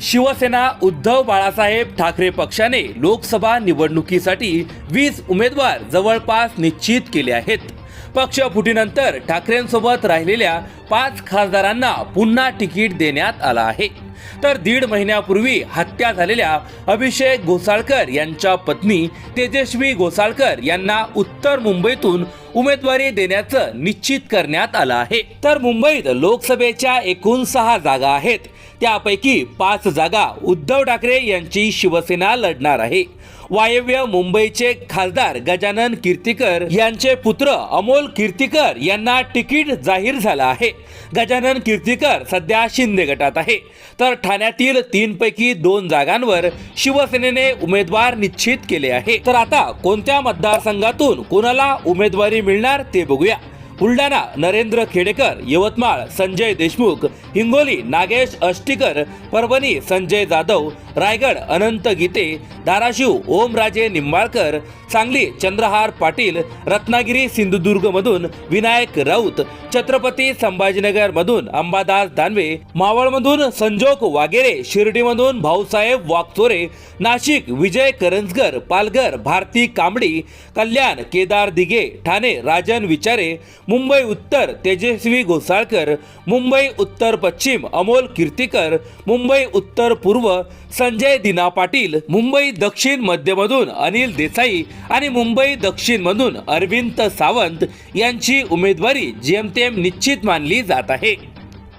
शिवसेना उद्धव बाळासाहेब ठाकरे पक्षाने लोकसभा निवडणुकीसाठी वीस उमेदवार जवळपास निश्चित केले आहेत. पक्ष फुटीनंतर ठाकरेंसोबत राहिलेल्या पाच खासदारांना पुन्हा तिकीट देण्यात आलं आहे. तर दीड महिन्यापूर्वी हत्या झालेल्या अभिषेक घोसाळकर यांच्या पत्नी तेजस्वी घोसाळकर यांना उत्तर मुंबईतून उमेदवारी देण्याचं निश्चित करण्यात आलं आहे. तर मुंबईत लोकसभेच्या एकूण सहा जागा आहेत. त्यापैकी पाच जागा उद्धव ठाकरे यांची शिवसेना लढणार आहे. वायव्य मुंबईचे खासदार गजानन कीर्तीकर यांचे पुत्र अमोल कीर्तीकर यांना तिकीट जाहीर झालं आहे. गजानन कीर्तीकर सध्या शिंदे गटात आहे. तर ठाण्यातील तीन पैकी दोन जागांवर शिवसेनेने उमेदवार निश्चित केले आहे. तर आता कोणत्या मतदारसंघातून कोणाला उमेदवारी मिळणार ते बघूया. बुलढाणा नरेंद्र खेडेकर यवतमाळ संजय देशमुख हिंगोली नागेश अष्टीकर परभणी संजय जाधव रायगड अनंत गीते धाराशिव ओमराजे निंबाळकर सांगली चंद्रहार पाटील रत्नागिरी सिंधुदुर्गमधून विनायक राऊत छत्रपती संभाजीनगरमधून अंबादास दानवे मावळमधून संजोग वागेरे शिर्डीमधून भाऊसाहेब वागचोरे नाशिक विजय करंजकर पालघर भारती कांबडी कल्याण केदार दिघे ठाणे राजन विचारे मुंबई उत्तर तेजस्वी घोसाळकर मुंबई उत्तर पश्चिम अमोल कीर्तीकर मुंबई उत्तर पूर्व संजय दिना पाटील मुंबई दक्षिण मध्यमधून अनिल देसाई आणि मुंबई दक्षिणमधून अरविंद सावंत यांची उमेदवारी जेमतेम निश्चित मानली जात आहे.